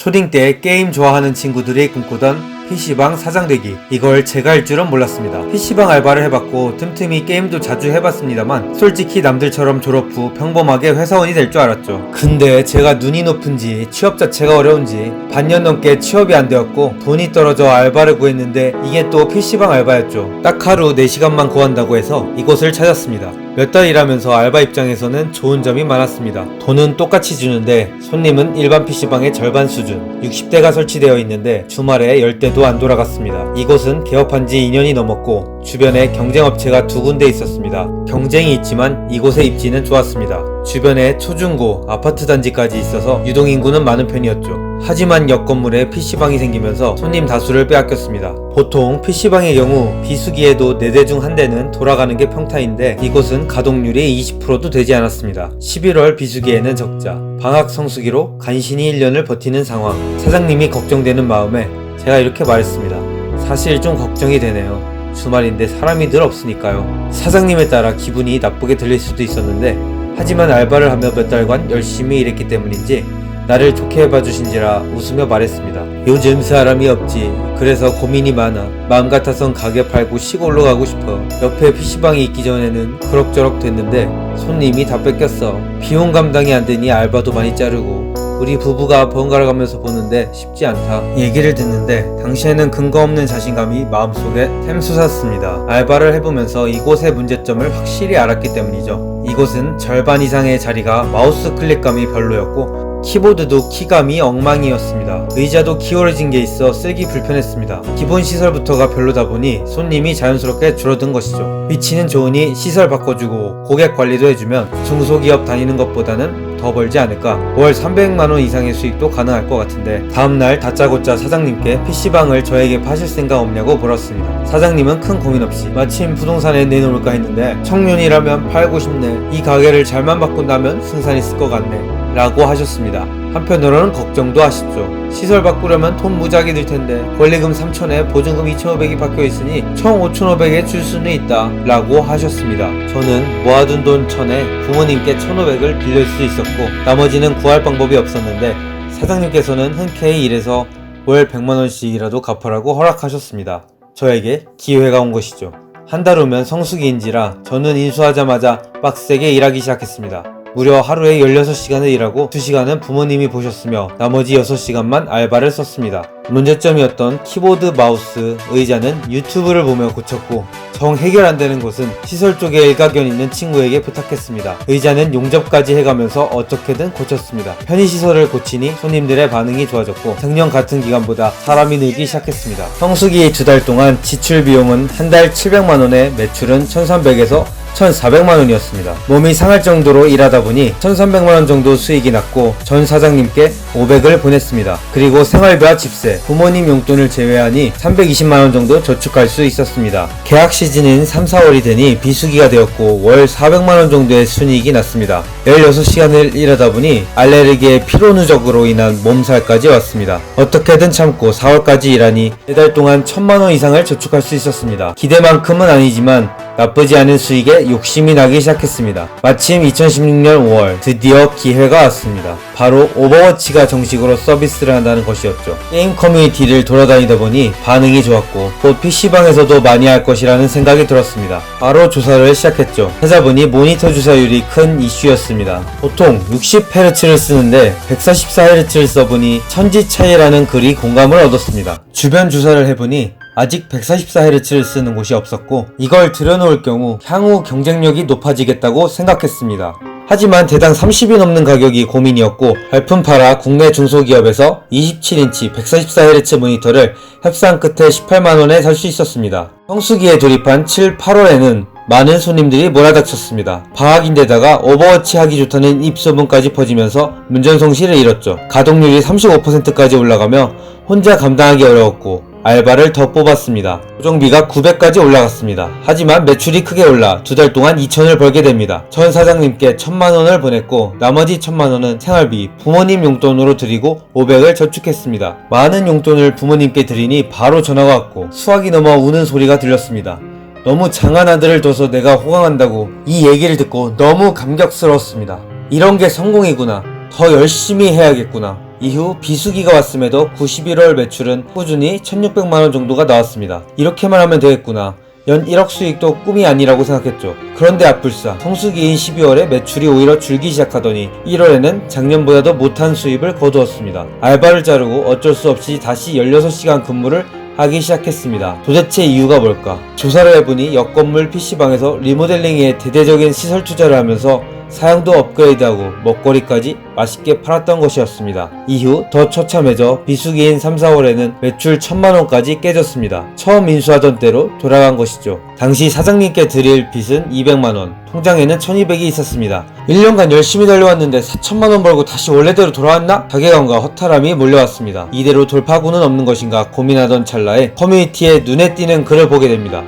초딩 때 게임 좋아하는 친구들이 꿈꾸던 PC방 사장 되기. 이걸 제가 할 줄은 몰랐습니다. PC방 알바를 해봤고 틈틈이 게임도 자주 해봤습니다만 솔직히 남들처럼 졸업 후 평범하게 회사원이 될 줄 알았죠. 근데 제가 눈이 높은지 취업 자체가 어려운지 반년 넘게 취업이 안 되었고 돈이 떨어져 알바를 구했는데 이게 또 PC방 알바였죠. 딱 하루 4시간만 구한다고 해서 이곳을 찾았습니다. 몇 달 일하면서 알바 입장에서는 좋은 점이 많았습니다. 돈은 똑같이 주는데 손님은 일반 PC방의 절반 수준 60대가 설치되어 있는데 주말에 10대도 안 돌아갔습니다. 이곳은 개업한 지 2년이 넘었고 주변에 경쟁업체가 두 군데 있었습니다. 경쟁이 있지만 이곳의 입지는 좋았습니다. 주변에 초중고 아파트 단지까지 있어서 유동인구는 많은 편이었죠. 하지만 옆 건물에 PC방이 생기면서 손님 다수를 빼앗겼습니다. 보통 PC방의 경우 비수기에도 4대 중한 대는 돌아가는 게 평타인데 이곳은 가동률이 20%도 되지 않았습니다. 11월 비수기에는 적자, 방학 성수기로 간신히 1년을 버티는 상황. 사장님이 걱정되는 마음에 제가 이렇게 말했습니다. 사실 좀 걱정이 되네요. 주말인데 사람이 늘 없으니까요. 사장님에 따라 기분이 나쁘게 들릴 수도 있었는데 하지만 알바를 하며 몇 달간 열심히 일했기 때문인지 나를 좋게 봐주신지라 웃으며 말했습니다. 요즘 사람이 없지. 그래서 고민이 많아. 마음 같아선 가게 팔고 시골로 가고 싶어. 옆에 PC방이 있기 전에는 그럭저럭 됐는데 손님이 다 뺏겼어. 비용 감당이 안 되니 알바도 많이 자르고 우리 부부가 번갈아 가면서 보는데 쉽지 않다. 얘기를 듣는데 당시에는 근거 없는 자신감이 마음속에 샘솟았습니다. 알바를 해보면서 이곳의 문제점을 확실히 알았기 때문이죠. 이곳은 절반 이상의 자리가 마우스 클릭감이 별로였고 키보드도 키감이 엉망이었습니다. 의자도 기울어진 게 있어 쓰기 불편했습니다. 기본 시설부터가 별로다 보니 손님이 자연스럽게 줄어든 것이죠. 위치는 좋으니 시설 바꿔주고 고객 관리도 해주면 중소기업 다니는 것보다는 더 벌지 않을까. 월 300만원 이상의 수익도 가능할 것 같은데 다음날 다짜고짜 사장님께 PC방을 저에게 파실 생각 없냐고 물었습니다. 사장님은 큰 고민 없이 마침 부동산에 내놓을까 했는데 청년이라면 팔고 싶네. 이 가게를 잘만 바꾼다면 승산 있을 것 같네. 라고 하셨습니다. 한편으로는 걱정도 하시죠. 시설 바꾸려면 돈 무지하게 들 텐데 권리금 3천에 보증금 2,500이 박혀 있으니 총 5,500에 줄 수는 있다 라고 하셨습니다. 저는 모아둔 돈 1,000에 부모님께 1,500을 빌릴 수 있었고 나머지는 구할 방법이 없었는데 사장님께서는 흔쾌히 일해서 월 100만원씩이라도 갚으라고 허락하셨습니다. 저에게 기회가 온 것이죠. 한 달 후면 성수기인지라 저는 인수하자마자 빡세게 일하기 시작했습니다. 무려 하루에 16시간을 일하고 2시간은 부모님이 보셨으며 나머지 6시간만 알바를 썼습니다. 문제점이었던 키보드, 마우스, 의자는 유튜브를 보며 고쳤고 정 해결 안 되는 것은 시설 쪽에 일가견 있는 친구에게 부탁했습니다. 의자는 용접까지 해가면서 어떻게든 고쳤습니다. 편의시설을 고치니 손님들의 반응이 좋아졌고 작년 같은 기간보다 사람이 늘기 시작했습니다. 성수기 두 달 동안 지출 비용은 한 달 700만원에 매출은 1300에서 1,400만원이었습니다. 몸이 상할 정도로 일하다 보니 1,300만원 정도 수익이 났고 전 사장님께 500을 보냈습니다. 그리고 생활비와 집세, 부모님 용돈을 제외하니 320만원 정도 저축할 수 있었습니다. 계약 시즌인 3, 4월이 되니 비수기가 되었고 월 400만원 정도의 순이익이 났습니다. 16시간을 일하다 보니 알레르기의 피로 누적으로 인한 몸살까지 왔습니다. 어떻게든 참고 4월까지 일하니 4달 동안 1000만원 이상을 저축할 수 있었습니다. 기대만큼은 아니지만 나쁘지 않은 수익에 욕심이 나기 시작했습니다. 마침 2016년 5월 드디어 기회가 왔습니다. 바로 오버워치가 정식으로 서비스를 한다는 것이었죠. 게임 커뮤니티를 돌아다니다 보니 반응이 좋았고 곧 PC방에서도 많이 할 것이라는 생각이 들었습니다. 바로 조사를 시작했죠. 찾아보니 모니터 주사율이 큰 이슈였습니다. 보통 60Hz를 쓰는데 144Hz를 써보니 천지 차이라는 글이 공감을 얻었습니다. 주변 조사를 해보니 아직 144Hz를 쓰는 곳이 없었고 이걸 들여놓을 경우 향후 경쟁력이 높아지겠다고 생각했습니다. 하지만 대당 30이 넘는 가격이 고민이었고 팔아 국내 중소기업에서 27인치 144Hz 모니터를 협상 끝에 18만원에 살 수 있었습니다. 성수기에 돌입한 7, 8월에는 많은 손님들이 몰아닥쳤습니다. 방학인데다가 오버워치 하기 좋다는 입소문까지 퍼지면서 문전성시를 잃었죠. 가동률이 35%까지 올라가며 혼자 감당하기 어려웠고 알바를 더 뽑았습니다. 고정비가 900까지 올라갔습니다. 하지만 매출이 크게 올라 두 달 동안 2천을 벌게 됩니다. 전 사장님께 1천만 원을 보냈고 나머지 1천만 원은 생활비, 부모님 용돈으로 드리고 500을 저축했습니다. 많은 용돈을 부모님께 드리니 바로 전화가 왔고 수학이 넘어 우는 소리가 들렸습니다. 너무 장한 아들을 둬서 내가 호강한다고 이 얘기를 듣고 너무 감격스러웠습니다. 이런 게 성공이구나. 더 열심히 해야겠구나. 이후 비수기가 왔음에도 91월 매출은 꾸준히 1600만원 정도가 나왔습니다. 이렇게만 하면 되겠구나. 연 1억 수익도 꿈이 아니라고 생각했죠. 그런데 앞불사 성수기인 12월에 매출이 오히려 줄기 시작하더니 1월에는 작년보다도 못한 수입을 거두었습니다. 알바를 자르고 어쩔 수 없이 다시 16시간 근무를 하기 시작했습니다. 도대체 이유가 뭘까? 조사를 해보니 옆 건물 PC방에서 리모델링에 대대적인 시설 투자를 하면서 사양도 업그레이드하고 먹거리까지 맛있게 팔았던 것이었습니다. 이후 더 처참해져 비수기인 3, 4월에는 매출 1000만원까지 깨졌습니다. 처음 인수하던 때로 돌아간 것이죠. 당시 사장님께 드릴 빚은 200만원, 통장에는 1200이 있었습니다. 1년간 열심히 달려왔는데 4천만원 벌고 다시 원래대로 돌아왔나? 자괴감과 허탈함이 몰려왔습니다. 이대로 돌파구는 없는 것인가 고민하던 찰나에 커뮤니티에 눈에 띄는 글을 보게 됩니다.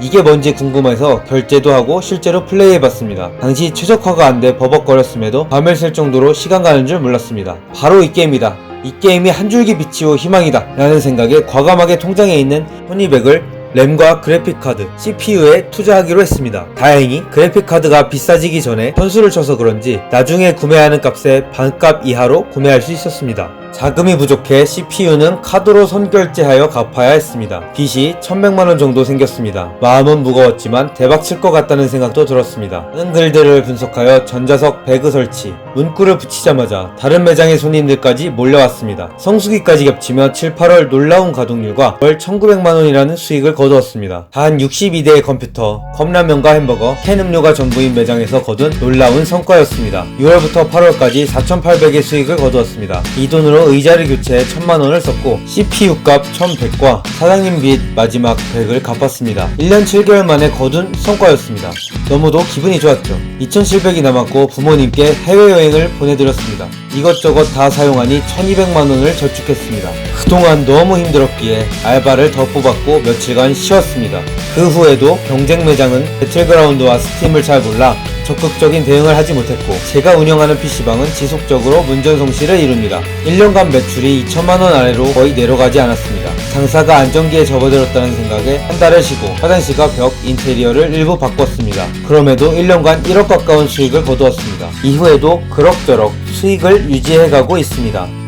이게 뭔지 궁금해서 결제도 하고 실제로 플레이해봤습니다. 당시 최적화가 안 돼 버벅거렸음에도 밤을 샐 정도로 시간 가는 줄 몰랐습니다. 바로 이 게임이다. 이 게임이 한 줄기 비치고 희망이다. 라는 생각에 과감하게 통장에 있는 토니백을 램과 그래픽카드, CPU에 투자하기로 했습니다. 다행히 그래픽카드가 비싸지기 전에 선수를 쳐서 그런지 나중에 구매하는 값의 반값 이하로 구매할 수 있었습니다. 자금이 부족해 CPU는 카드로 선결제하여 갚아야 했습니다. 빚이 1100만원 정도 생겼습니다. 마음은 무거웠지만 대박 칠 것 같다는 생각도 들었습니다. 많은 글들을 분석하여 전자석 배그 설치, 문구를 붙이자마자 다른 매장의 손님들까지 몰려왔습니다. 성수기까지 겹치며 7, 8월 놀라운 가동률과 월 1900만원이라는 수익을 거두었습니다. 단 62대의 컴퓨터, 컵라면과 햄버거, 캔 음료가 전부인 매장에서 거둔 놀라운 성과였습니다. 6월부터 8월까지 4,800의 수익을 거두었습니다. 이 돈으로 의자를 교체해 1000만원을 썼고 CPU 값 1100과 사장님 빚 마지막 100을 갚았습니다. 1년 7개월 만에 거둔 성과였습니다. 너무도 기분이 좋았죠. 2700이 남았고 부모님께 해외여행을 보내드렸습니다. 이것저것 다 사용하니 1200만원을 저축했습니다. 그동안 너무 힘들었기에 알바를 더 뽑았고 며칠간 쉬었습니다. 그 후에도 경쟁 매장은 배틀그라운드와 스팀을 잘 몰라 적극적인 대응을 하지 못했고 제가 운영하는 PC방은 지속적으로 문전성시를 이룹니다. 1년간 매출이 2천만원 아래로 거의 내려가지 않았습니다. 장사가 안정기에 접어들었다는 생각에 한 달을 쉬고 화장실과 벽, 인테리어를 일부 바꿨습니다. 그럼에도 1년간 1억 가까운 수익을 거두었습니다. 이후에도 그럭저럭 수익을 유지해가고 있습니다.